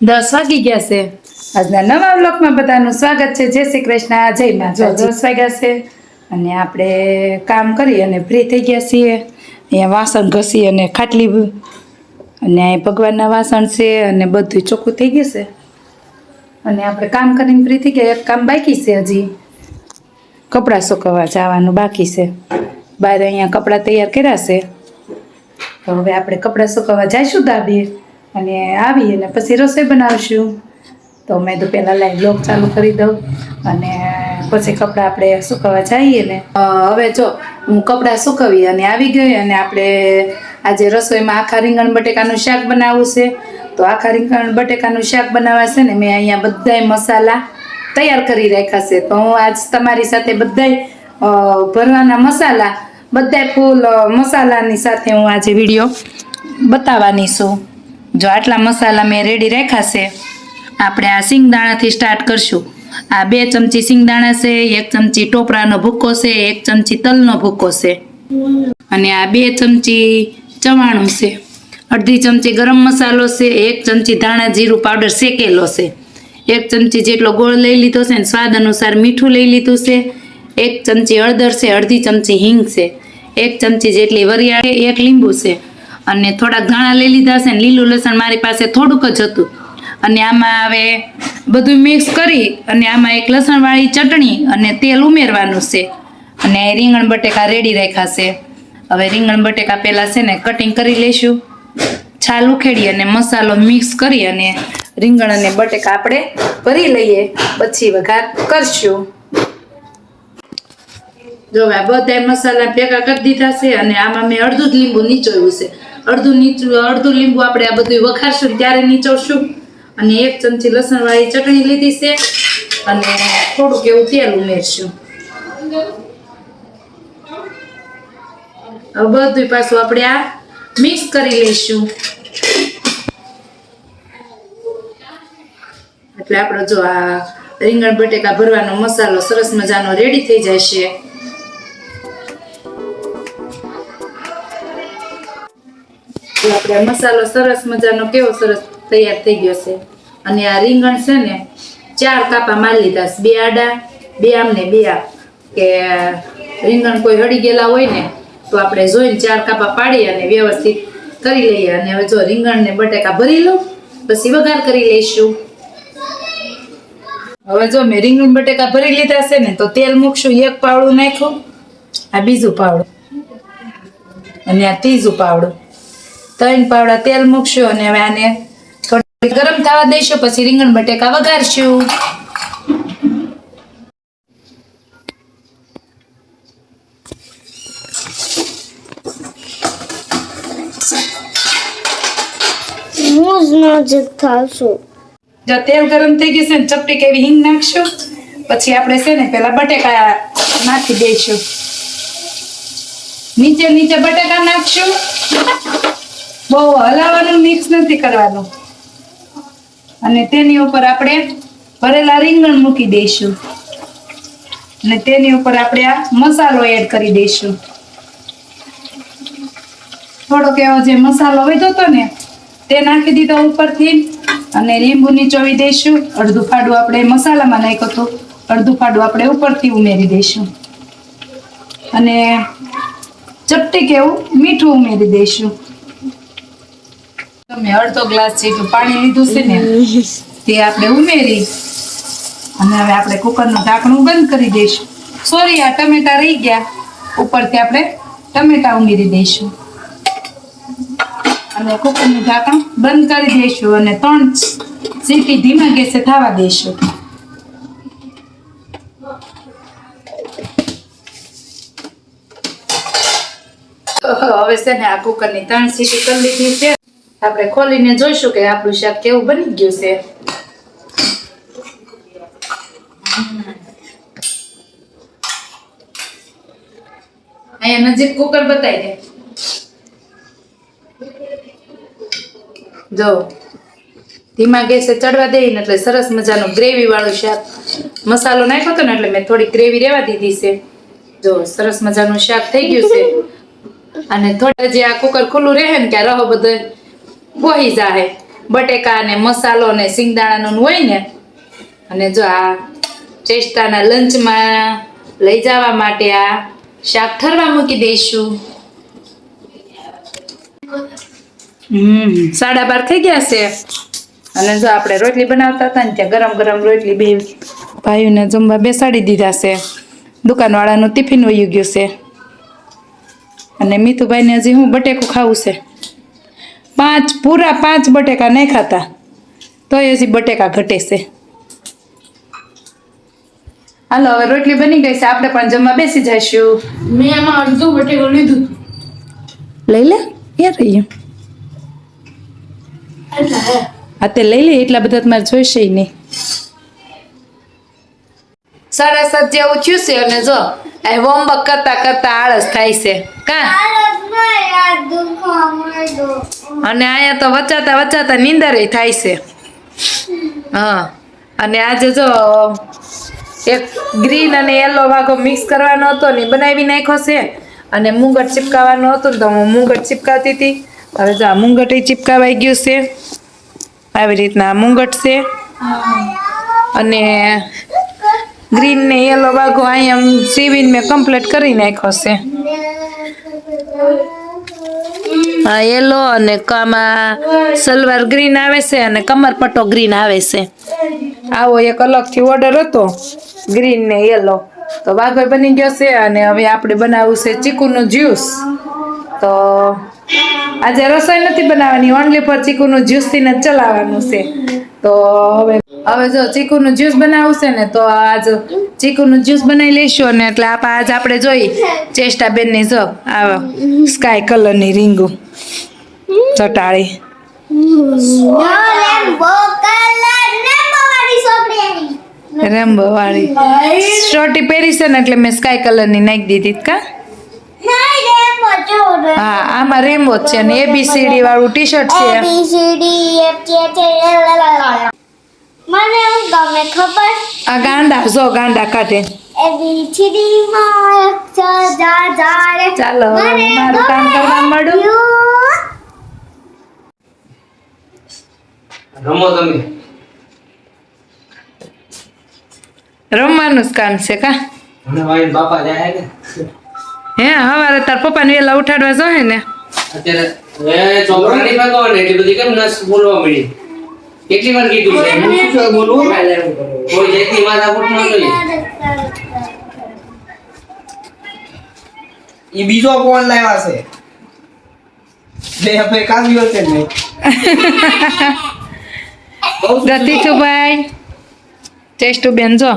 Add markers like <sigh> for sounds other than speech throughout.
દસ વાગી ગયા છે. આજના નવા બ્લોકમાં બધાનું સ્વાગત છે. જય શ્રી કૃષ્ણ. જય માતા દસ વાગ્યા છે અને આપણે કામ કરી અને ફ્રી થઈ ગયા છીએ. અહીંયા વાસણ ઘસી અને ખાટલી અને અહીં ભગવાનના વાસણ છે અને બધું ચોખ્ખું થઈ ગયું છે. અને આપણે કામ કરીને ફ્રી થઈ ગયા. એક કામ બાકી છે હજી. કપડાં સુકવવા જવાનું બાકી છે. બહાર અહીંયા કપડાં તૈયાર કર્યા છે. તો હવે આપણે કપડાં સુકવવા જઈશું દાબીએ અને આવી અને પછી રસોઈ બનાવશું. તો મેં તો પહેલાં લાઈવ બ્લોગ ચાલુ કરી દઉં અને પછી કપડાં આપણે સુકવવા જઈએ ને. હવે જો, હું કપડાં સુકવી અને આવી ગઈ અને આપણે આજે રસોઈમાં આખા રીંગણ બટેકાનું શાક બનાવવું છે. તો આખા રીંગણ બટેકાનું શાક બનાવવા છે ને મેં અહીંયા બધાય મસાલા તૈયાર કરી રાખ્યા છે. તો હું આજ તમારી સાથે બધાય ભરવાના મસાલા, બધાય ફૂલ મસાલાની સાથે હું આજે વીડિયો બતાવવાની છું. જો આટલા મસાલા મેં રેડી રાખ્યા છે, આપણે આ સિંગદાણાથી સ્ટાર્ટ કરશું. આ બે ચમચી સિંગદાણા છે, એક ચમચી ટોપરાનો ભૂકો છે, એક ચમચી તલનો ભૂકો છે. અને આ બે ચમચી ચવાણું છે. અડધી ચમચી ગરમ મસાલો છે, એક ચમચી ધાણા જીરું પાવડર શેકેલો છે. એક ચમચી જેટલો ગોળ લઈ લીધો છે અને સ્વાદ અનુસાર મીઠું લઈ લીધું છે. એક ચમચી હળદર છે, અડધી ચમચી હિંગ છે. એક ચમચી જેટલી વરિયાળ એક લીંબુ છે. અને થોડાક ધાણા લઈ લીધા છે ને લીલું લસણ મારી પાસે થોડુંક જ હતું. અને આમાં હવે બધું મિક્સ કરી અને આમાં એક લસણવાળી ચટણી અને તેલ ઉમેરવાનું છે. અને રીંગણ બટેકા રેડી રાખ્યા છે. હવે રીંગણ બટેકા પહેલાં છે ને કટિંગ કરી લઈશું. છાલ ઉખેડી અને મસાલો મિક્સ કરી અને રીંગણ અને બટેકા આપણે ભરી લઈએ. પછી વઘાર કરશું. જો આ બધા મસાલા ભેગા કરી દીધા છે અને આમાં મેં અડધું જ લીંબુ નીચોયું છે. અડધું નીચું, અડધું લીંબુ આપણે આ બધું વખારશું ત્યારે નીચોવશું. અને એક ચમચી લસણવાળી ચટણી લીધી છે. અને થોડુંક એવું તેલ ઉમેરશું. બધું પાછું આપણે આ મિક્સ કરી લઈશું. એટલે આપણો જો આ રીંગણ બટેકા ભરવાનો મસાલો સરસ મજાનો રેડી થઈ જાય તો આપણે મસાલો સરસ મજાનો કેવો સરસ તૈયાર થઈ ગયો છે. અને આ રીંગણ છે ને, ચાર કાપા મારી લીધા છે. બે આડા, બે આમ ને બે આમ કે રીંગણ કોઈ હળી ગયેલા હોય ને, તો આપણે જોઈને ચાર કાપા પાડી અને વ્યવસ્થિત કરી લઈએ. અને હવે જો રીંગણ ને બટેકા ભરી લઉં, પછી વઘાર કરી લઈશું. હવે જો મેં રીંગણ બટેકા ભરી લીધા છે ને, તો તેલ મૂકશું, એક પાવડું નાખ્યું, આ બીજું પાવડું. અને આ ત્રીજું પાવડું. ત્રણ પાવડા તેલ મૂકશું અને હવે આને થોડી ગરમ થવા દઈશું પછી રીંગણ બટેકા વઘારશું. જો તેલ ગરમ થઈ ગયું છે ને ચપટી કેવી હિંગ નાખશું પછી આપણે છે ને પેલા બટેકા નાખી દઈશું. નીચે નીચે બટેકા નાખશું. બહુ હલાવવાનું મિક્સ નથી કરવાનું. અને તેની ઉપર આપણે ભરેલા રીંગણ મૂકી દઈશું. અને તેની ઉપર આપણે આ મસાલો એડ કરી દઈશું. થોડોક એવો જે મસાલો વધ્યો હતો ને, તે નાખી દીધો ઉપરથી અને લીંબુ નીચોવી દઈશું. અડધું ફાડું આપણે મસાલામાં નાખ્યું હતું. અડધું ફાડું આપણે ઉપરથી ઉમેરી દઈશું. અને ચપટી કેવું મીઠું ઉમેરી દઈશું. તમે અડધો ગ્લાસ જેટલું પાણી લીધું છે ને, તે આપણે ઉમેરી અને હવે આપણે કુકરનું ઢાંકણું બંધ કરી દઈશું. સોરી આ ટમેટા રહી ગયા. ઉપરથી આપણે ટમેટા ઉમેરી દઈશું. અને કુકરનું ઢાંકણ બંધ કરી દઈશું અને ત્રણ સીટી ધીમા ગેસે થવા દઈશું. હવે છે ને આ કુકરની ત્રણ સીટી કરી લીધી છે. આપણે ખોલીને જોઈશું કે આપણું શાક કેવું બની ગયું છે. અહીંયા નજીક કુકર બતાવી દે. જો, ધીમા ગેસે ચડવા દે ને એટલે સરસ મજાનું ગ્રેવી વાળું શાક. મસાલો નાખ્યો હતો ને એટલે મેં થોડી ગ્રેવી રહેવા દીધી છે. જો, સરસ મજાનું શાક થઈ ગયું છે. અને થોડા જે આ કુકર ખુલ્લું રહે ને આ રહો બધો. બોહી જાય બટેકા ને મસાલો ને સિંગદાણાનું હોય ને, અને જો આ ચેષ્ટાના લંચમાં લઈ જવા માટે આ શાક ઠરવા મૂકી દઈશું. હમ, સાડા બાર થઈ ગયા છે. અને જો આપણે રોટલી બનાવતા હતા ને, ત્યાં ગરમ ગરમ રોટલી બે ભાઈઓને જમવા બેસાડી દીધા છે. દુકાનવાળાનું ટિફિન વયું ગયું છે. અને મીતુભાઈને હજી હું બટેકું ખાવું છે. પાંચ પૂરા પાંચ બટેકા નહીં ખાતા તોય હજી બટેકા ઘટે છે. હાલો હવે રોટલી બની ગઈ છે. આપણે પણ જમવા બેસી જઈશું. મેં એમાં અડધું બટેકું લીધું. લઈ લે એ અહીંયા. હા. તે લઈ લે એટલા બધા તમારે જોઈશે નહીં. સાડા સાત જેવું થયું છે અને જો આ હોમવર્ક કરતા આળસ થાય છે. કા? અને અહીંયા તો વચાતા વચાતા નીંદર થાય છે. હા. અને આજે જો એક ગ્રીન અને યલો વાઘો મિક્સ કરવાનો હતો ને બનાવી નાખ્યો છે. અને મુંગટ ચિપકાવાનો હતો ને તો હું મુંગટ ચિપકાવતી હતી. હવે જો આ મુંગટ એ ચિપકાવાઈ ગયું છે. આવી રીતના મુંગટ છે. અને ગ્રીન ને યલો વાઘો અહીંયા સીવીને મેં કમ્પ્લીટ કરી નાખ્યો છે. આ યલો અને કામાં સલવાર ગ્રીન આવે છે અને કમર પટ્ટો ગ્રીન આવે છે. આવો એક અલગથી ઓર્ડર હતો ગ્રીન ને યલો તો વાઘો બની ગયો છે અને હવે આપણે બનાવવું છે ચીકુનું જ્યુસ તો આજે રસોઈ નથી બનાવવાની ઓનલી પર ચીકુનું જ્યુસથી ને ચલાવવાનું છે. તો હવે હવે જો ચીકુનું જ્યુસ બનાવવું છે ને તો આજ ચીકુનું જ્યુસ બનાવી લઈશું અને એટલે આપ આજ આપણે જોઈ ચેષ્ટા બેનની જો આ સ્કાય કલરની રીંગુ ચટાળી. રેમ્બો વાળી શોર્ટી પહેરી છે ને એટલે મેં સ્કાય કલરની નાખી દીધી કા? હા આમાં રેમ્બો જ છે ને એબીસીડી વાળું ટી શર્ટ છે ગમે ખબર? આ ગાંડા જો ગાંડા કાઢે. ABCD ચાલો, મારું કામ કરવા માંડું. રમો તમે. રમવાનું જ કામ છે કા? બાપા જાય કે? હે હવારે તાર પપ્પાને વેલા ઉઠાડવા જોઈએ ને. અત્યારે એ છોકરાની ભાગો ને એટલી બધી કેમ નસ બોલવા મળી કેટલી વાર કીધું છે? હું શું બોલું કોઈ જયતી જાતની માથાકૂટ ન કરી. એ બીજો ફોન લાવ્યા છે બે આપણે કાવ્યો છે ને. ગતિથુભાઈ ટેસ્ટુ બેન જો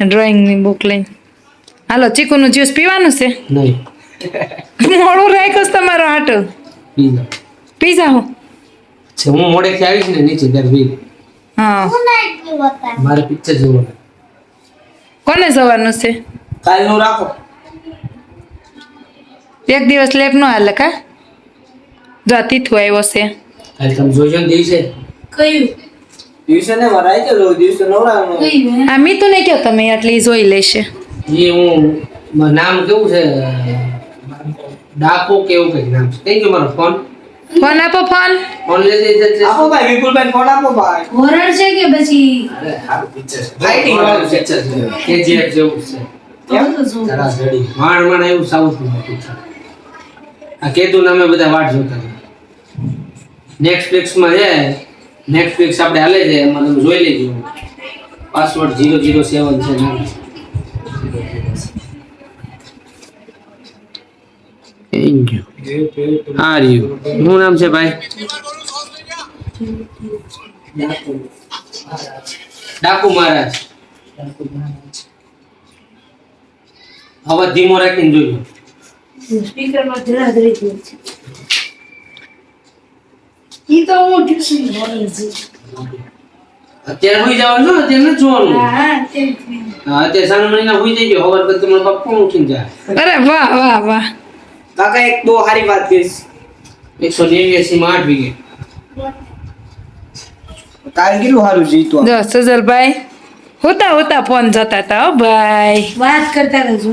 ડ્રોઈંગની બુક લઈને. હાલો ચીકુનું જ્યુસ પીવાનું છે? મોડું રાખ્યો છે તમારો આટો. પીઝા પી જાઓ છે હું મોડેથી આવીશ ને નીચે ત્યારે હા. મારે પિક્ચર જોવું કોને જવાનું છે? કાલનું રાખો. એક દિવસ લેટ નો હાલે કા? જો આ તીથું આવ્યો છે. કાલે તમે જોજો ને દિવસે. કયું? દિવસે ને વરાય રોજ દિવસે કયું આ મીતુ ને કહો તમે એટલે જોઈ લેશે. એ હું નામ કેવું છે? ડાકો કેવું કઈ નામ છે. કઈ ગયો મારો ફોન ફોન આપો ફોન. ફોન લેજે જજે. આપો ભાઈ વિપુલભાઈ ફોન આપો ભાઈ. હોરર છે કે પછી? અરે સારું પિક્ચર છે. Fighting વાળું પિક્ચર છે. KGF જેવું છે. કેમ જરા જડી માણ માણ એવું સાઉથનું પિક્ચર આ કેતું નામે બધા વાટ જોતા નેટફ્લિક્સમાં છે. નેટફ્લિક્સ આપણે હાલે છે. એમાં તમે જોઈ લેજો. પાસવર્ડ જીરો જીરો સેવન છે. નામ. Thank you. આ રહ્યું. શું નામ છે ભાઈ? ડાકુ મહારાજ. હવે ધીમો રાખીને જોજો. સ્પીકરમાં ધરાધરી ગયું છે. ઈ તો હું ટ્યુશન ભણી છું અત્યારે હોઈ જવાનું છો અત્યારે નથી જોવાનું. હા તે જ. હા, અત્યારે સાનો મહિના હોઈ જજો ખબર પછી તમારો બાપ કોણ ઉઠીને જાય. અરે વાહ વાહ વાહ. કાકા એક બહુ સારી વાત કહીશ. એકસો નેવ્યાસી માં આઠ વિકેટ કાલ કેટલું સારું જીતું જો સુજલભાઈ. હોતા હોતા ફોન જતા હતા હો ભાઈ. વાત કરતા રહેજો.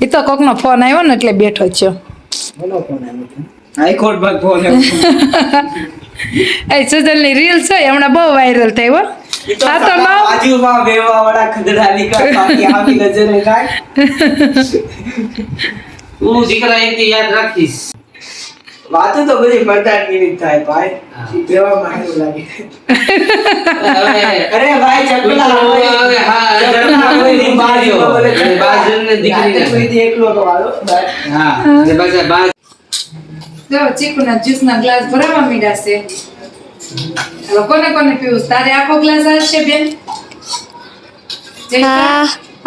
એ તો કોકનો ફોન આવ્યો ને એટલે બેઠો છો. હાઈકોર્ટમાં ફોન એ સજલની રીલ છે હમણાં બહુ વાયરલ થઈ હો. આ તો માં બાજુમાં બેવા વાળા ખગડા નીકળ બાકી આવી નજરે કાંઈ. <laughs> તું દીકરા એક યાદ રાખીશ. વાતો તો બધી જ થાય ભાઈ. હા. બેવામાં સારું લાગે. અરે ભાઈ ચકલા હોય. હવે હા, ચકલા ની હવે ચકલા. બાજુને દીકરીને. રાતે કોઈથી એકલો તો વાળો હા અને બાજા બાજ જો ચીકુના જ્યુસના ગ્લાસ ભરાવા મીડા છે. હવે કોને કોને પીવું? તારે આખો ગ્લાસ આવશે બેન? હા.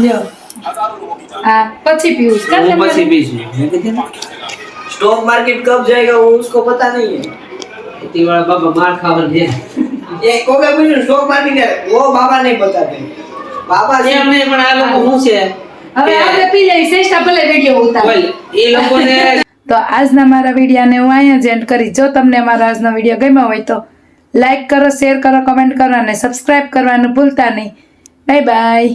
લ્યો આ પછી પીવું છે वो કાં बस તમારે? बीच में स्टॉक मार्केट कब जाएगा वो उसको पता नहीं है आईटी वाला बाबा मार खावर दे ये कोगे पूछो स्टॉक मार्केट है, वो बाबा नहीं बताते बाबा એ सिर्फ- અમને પણ આ લોકો શું છે હવે આપણે પી લઈ શ્રેષ્ઠા ભલે વિડીયો ઉતાર બોલ, એ લોકોને <laughs> તો આજના મારા વિડીયોને હું અહીંયા જ એન્ડ કરી જો તમને મારો આજનો વિડીયો ગમ્યો હોય તો લાઈક કરો શેર કરો કમેન્ટ કરો અને સબસ્ક્રાઇબ કરવાનું ભૂલતા નહીં બાય બાય